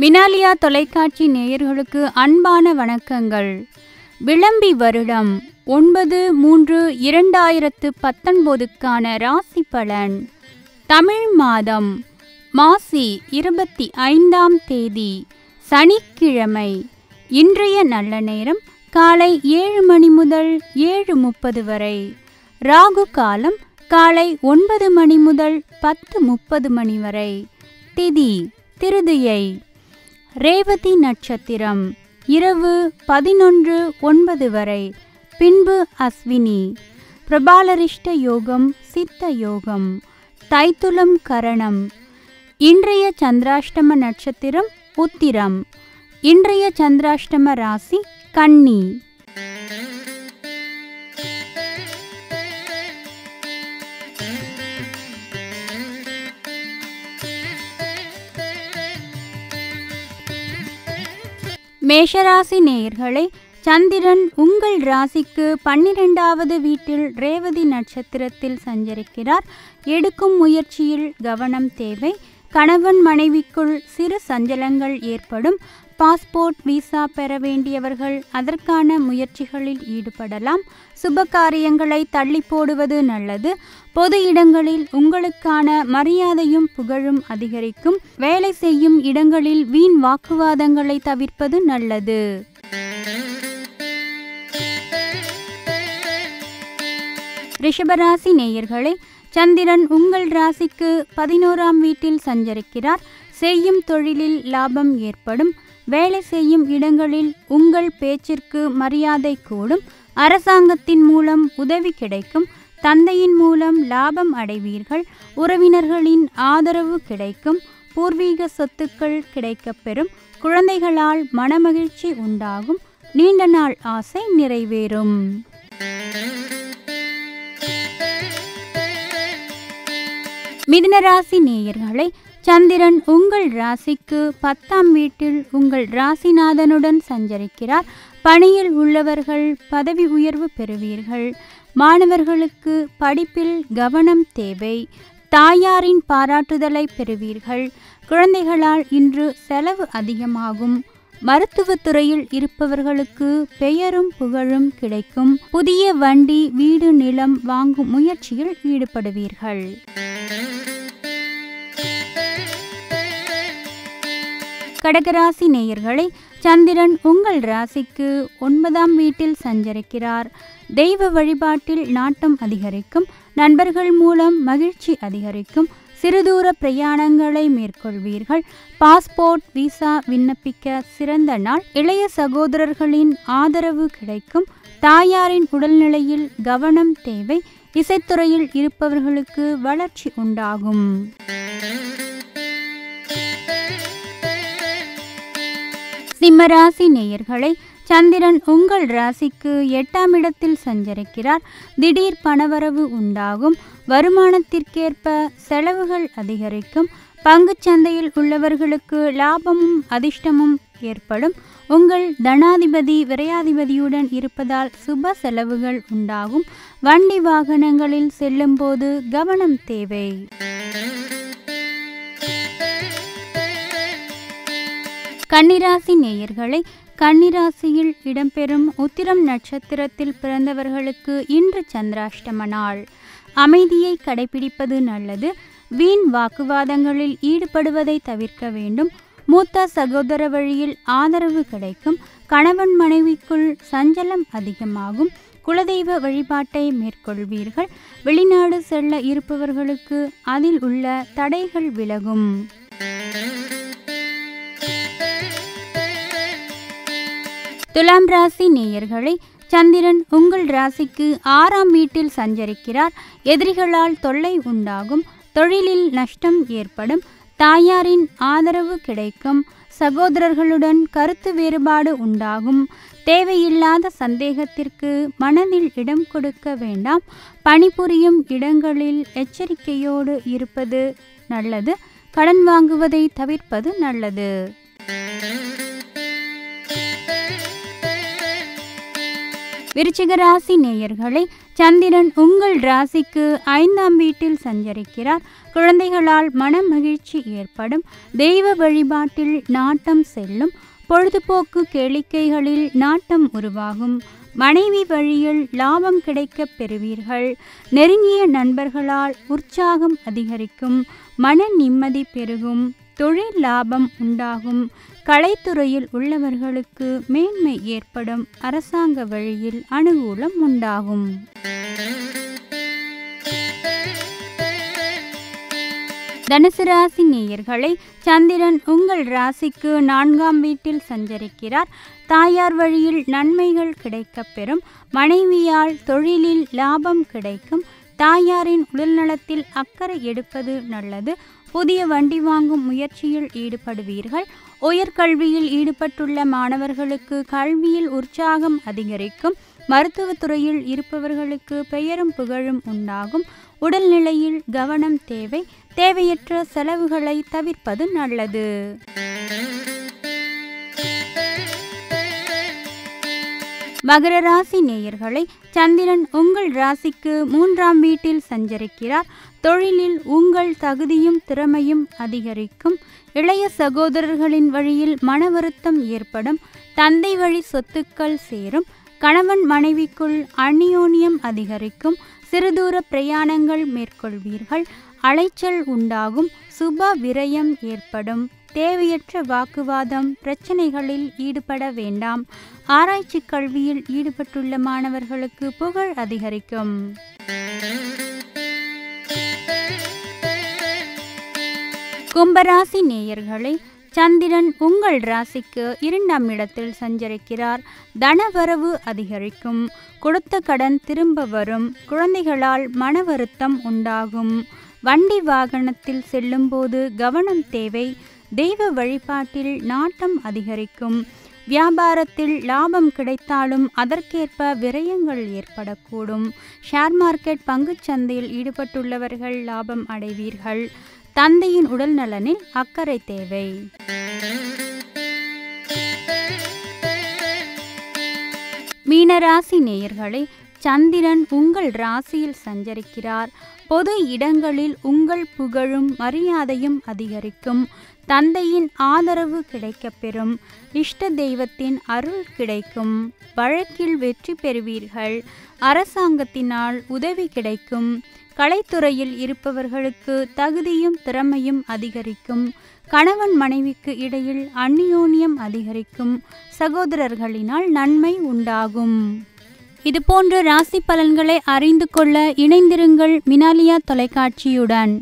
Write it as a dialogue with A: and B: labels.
A: மினாலியா தொலைக்காட்சி நேயர்களுக்கு அன்பான வணக்கங்கள். விளம்பி வருடம் ஒன்பது மூன்று இரண்டாயிரத்து பத்தொன்பதுக்கான ராசி பலன். தமிழ் மாதம் மாசி இருபத்தி ஐந்தாம் தேதி சனிக்கிழமை. இன்றைய நல்ல நேரம் காலை ஏழு மணி முதல் ஏழு முப்பது வரை. ராகு காலம் காலை ஒன்பது மணி முதல் பத்து முப்பது மணி வரை. திதி திருதியை. ரேவதி நட்சத்திரம் இரவு பதினொன்று ஒன்பது வரை. பின்பு அஸ்வினி. பிரபாலரிஷ்ட யோகம் சித்த யோகம். தைத்துலம் கரணம். இன்றைய சந்திராஷ்டம நட்சத்திரம் உத்திரம். இன்றைய சந்திராஷ்டம ராசி கன்னி. மேஷராசி நேயர்களே சந்திரன் உங்கள் ராசிக்கு பன்னிரெண்டாவது வீட்டில் ரேவதி நட்சத்திரத்தில் சஞ்சரிக்கிறார். எடுக்கும் முயற்சியில் கவனம் தேவை. கணவன் மனைவிக்குள் சிறு சஞ்சலங்கள் ஏற்படும். பாஸ்போர்ட் விசா பெற வேண்டியவர்கள் அதற்கான முயற்சிகளில் ஈடுபடலாம். சுப காரியங்களை தள்ளி போடுவது நல்லது. பொது இடங்களில் உங்களுக்கான மரியாதையும் புகழும் அதிகரிக்கும். வேலை செய்யும் இடங்களில் வீண் வாக்குவாதங்களை தவிர்ப்பது நல்லது. ரிஷபராசி நேயர்களே சந்திரன் உங்கள் ராசிக்கு பதினோராம் வீட்டில் சஞ்சரிக்கிறார். செய்யும் தொழிலில் லாபம் ஏற்படும். வேலை செய்யும் இடங்களில் உங்கள் பேச்சிற்கு மரியாதை கூடும். அரசாங்கத்தின் மூலம் உதவி கிடைக்கும். தந்தையின் மூலம் லாபம் அடைவீர்கள். உறவினர்களின் ஆதரவு கிடைக்கும். பூர்வீக சொத்துக்கள் கிடைக்கப்பெறும் குழந்தைகளால் மனமகிழ்ச்சி உண்டாகும். நீண்ட நாள் ஆசை நிறைவேறும். மிதுனராசி நேயர்களை சந்திரன் உங்கள் ராசிக்கு பத்தாம் வீட்டில் உங்கள் ராசிநாதனுடன் சஞ்சரிக்கிறார். பணியில் உள்ளவர்கள் பதவி உயர்வு பெறுவீர்கள். மாணவர்களுக்கு படிப்பில் கவனம் தேவை. தாயாரின் பாராட்டுதலை பெறுவீர்கள். குழந்தைகளால் இன்று செலவு அதிகமாகும். மருத்துவத்துறையில் இருப்பவர்களுக்கு பெயரும் புகழும் கிடைக்கும். புதிய வண்டி வீடு நிலம் வாங்கும் முயற்சியில் ஈடுபடுவீர்கள். கடகராசி நேயர்களை சந்திரன் உங்கள் ராசிக்கு ஒன்பதாம் வீட்டில் சஞ்சரிக்கிறார். தெய்வ வழிபாட்டில் நாட்டம் அதிகரிக்கும். நண்பர்கள் மூலம் மகிழ்ச்சி அதிகரிக்கும். சிறுதூர பிரயாணங்களை மேற்கொள்வீர்கள். பாஸ்போர்ட் விசா விண்ணப்பிக்க சிறந்த நாள். இளைய சகோதரர்களின் ஆதரவு கிடைக்கும். தாயாரின் உடல்நிலையில் கவனம் தேவை. இசைத்துறையில் இருப்பவர்களுக்கு வளர்ச்சி உண்டாகும். சிம்மராசி நேயர்களை சந்திரன் உங்கள் ராசிக்கு எட்டாம் இடத்தில் சஞ்சரிக்கிறார். திடீர் பணவரவு உண்டாகும். வருமானத்திற்கேற்ப செலவுகள் அதிகரிக்கும். பங்குச்சந்தையில் உள்ளவர்களுக்கு லாபமும் அதிர்ஷ்டமும் ஏற்படும். உங்கள் தனாதிபதி விரையாதிபதியுடன் இருப்பதால் சுப செலவுகள் உண்டாகும். வண்டி வாகனங்களில் செல்லும்போது கவனம் தேவை. கன்னிராசி நேயர்களை கன்னிராசியில் இடம்பெறும் உத்திரம் நட்சத்திரத்தில் பிறந்தவர்களுக்கு இன்று சந்திராஷ்டம நாள். அமைதியை கடைபிடிப்பது நல்லது. வீண் வாக்குவாதங்களில் ஈடுபடுவதை தவிர்க்க வேண்டும். மூத்த சகோதர வழியில் ஆதரவு கிடைக்கும். கணவன் மனைவிக்குள் சஞ்சலம் அதிகமாகும். குலதெய்வ வழிபாட்டை மேற்கொள்வீர்கள். வெளிநாடு செல்ல இருப்பவர்களுக்கு அதில் உள்ள தடைகள் விலகும். துலாம் ராசி நேயர்களை சந்திரன் உங்கள் ராசிக்கு ஆறாம் வீட்டில் சஞ்சரிக்கிறார். எதிரிகளால் தொல்லை உண்டாகும். தொழிலில் நஷ்டம் ஏற்படும். தாயாரின் ஆதரவு கிடைக்கும். சகோதரர்களுடன் கருத்து வேறுபாடு உண்டாகும். தேவையில்லாத சந்தேகத்திற்கு மனதில் இடம் கொடுக்க வேண்டாம். பணிபுரியும் இடங்களில் எச்சரிக்கையோடு இருப்பது நல்லது. கடன் வாங்குவதை தவிர்ப்பது நல்லது. விருச்சிக ராசி நேயர்களை சந்திரன் உங்கள் ராசிக்கு ஐந்தாம் வீட்டில் சஞ்சரிக்கிறார். குழந்தைகளால் மன மகிழ்ச்சி ஏற்படும். தெய்வ வழிபாட்டில் நாட்டம் செல்லும். பொழுதுபோக்கு கேளிக்கைகளில் நாட்டம் உருவாகும். மனைவி வழியில் லாபம் கிடைக்கப் பெறுவீர்கள். நெருங்கிய நண்பர்களால் உற்சாகம் அதிகரிக்கும். மன நிம்மதி பெருகும். தொழில் லாபம் உண்டாகும். கலைத்துறையில் உள்ளவர்களுக்கு மேன்மை ஏற்படும் அரசாங்க வழியில் அனுகூலம் உண்டாகும். தனுசு ராசி நேயர்களை சந்திரன் உங்கள் ராசிக்கு நான்காம் வீட்டில் சஞ்சரிக்கிறார். தாயார் வழியில் நன்மைகள் கிடைக்கப் பெறும். மனைவியால் தொழிலில் லாபம் கிடைக்கும். தாயாரின் உடல்நலத்தில் அக்கறை எடுப்பது நல்லது. புதிய வண்டி வாங்கும் முயற்சியில் ஈடுபடுவீர்கள். உயர்கல்வியில் ஈடுபட்டுள்ள மாணவர்களுக்கு கல்வியில் உற்சாகம் அதிகரிக்கும். மருத்துவத்துறையில் இருப்பவர்களுக்கு பெயரும் புகழும் உண்டாகும். உடல்நிலையில் கவனம் தேவை. தேவையற்ற செலவுகளை தவிர்ப்பது நல்லது. மகர ராசி நேயர்களை சந்திரன் உங்கள் ராசிக்கு மூன்றாம் வீட்டில் சஞ்சரிக்கிறார். தொழிலில் உங்கள் தகுதியும் திறமையும் அதிகரிக்கும். இளைய சகோதரர்களின் வழியில் மன வருத்தம் ஏற்படும். தந்தை வழி சொத்துக்கள் சேரும். கணவன் மனைவிக்குள் அந்நியோன்யம் அதிகரிக்கும். சிறுதூர பிரயாணங்கள் மேற்கொள்வீர்கள். அலைச்சல் உண்டாகும். சுப விரயம் ஏற்படும். தேவையற்ற வாக்குவாதம் பிரச்சனைகளில் ஈடுபட வேண்டாம். ஆராய்ச்சி கல்வியில் ஈடுபட்டுள்ள மாணவர்களுக்கு புகழ் அதிகரிக்கும். கும்பராசி நேயர்களை சந்திரன் உங்கள் ராசிக்கு இரண்டாம் இடத்தில் சஞ்சரிக்கிறார். தனவரவு அதிகரிக்கும். கொடுத்த கடன் திரும்ப வரும். குழந்தைகளால் மன வருத்தம் உண்டாகும். வண்டி வாகனத்தில் செல்லும்போது கவனம் தேவை. தெய்வ வழிபாட்டில் நாட்டம் அதிகரிக்கும். வியாபாரத்தில் லாபம் கிடைத்தாலும் அதற்கேற்ப விரயங்கள் ஏற்படக்கூடும். ஷேர் மார்க்கெட் பங்குச்சந்தையில் ஈடுபட்டுள்ளவர்கள் லாபம் அடைவீர்கள். தந்தையின் உடல் நலனில் அக்கறை தேவை. மீனராசி நேயர்களை சந்திரன் உங்கள் ராசியில் சஞ்சரிக்கிறார். பொது இடங்களில் உங்கள் புகழும் மரியாதையும் அதிகரிக்கும். தந்தையின் ஆதரவு கிடைக்கப்பெறும் இஷ்ட தெய்வத்தின் அருள் கிடைக்கும். வழக்கில் வெற்றி பெறுவீர்கள். அரசாங்கத்தினால் உதவி கிடைக்கும். கலைத்துறையில் இருப்பவர்களுக்கு தகுதியும் திறமையும் அதிகரிக்கும். கணவன் மனைவிக்கு இடையில் அந்நியோன்யம் அதிகரிக்கும். சகோதரர்களினால் நன்மை உண்டாகும். இதுபோன்ற ராசி பலன்களை அறிந்து கொள்ள இணைந்திருங்கள் மினாலியா தொலைக்காட்சியுடன்.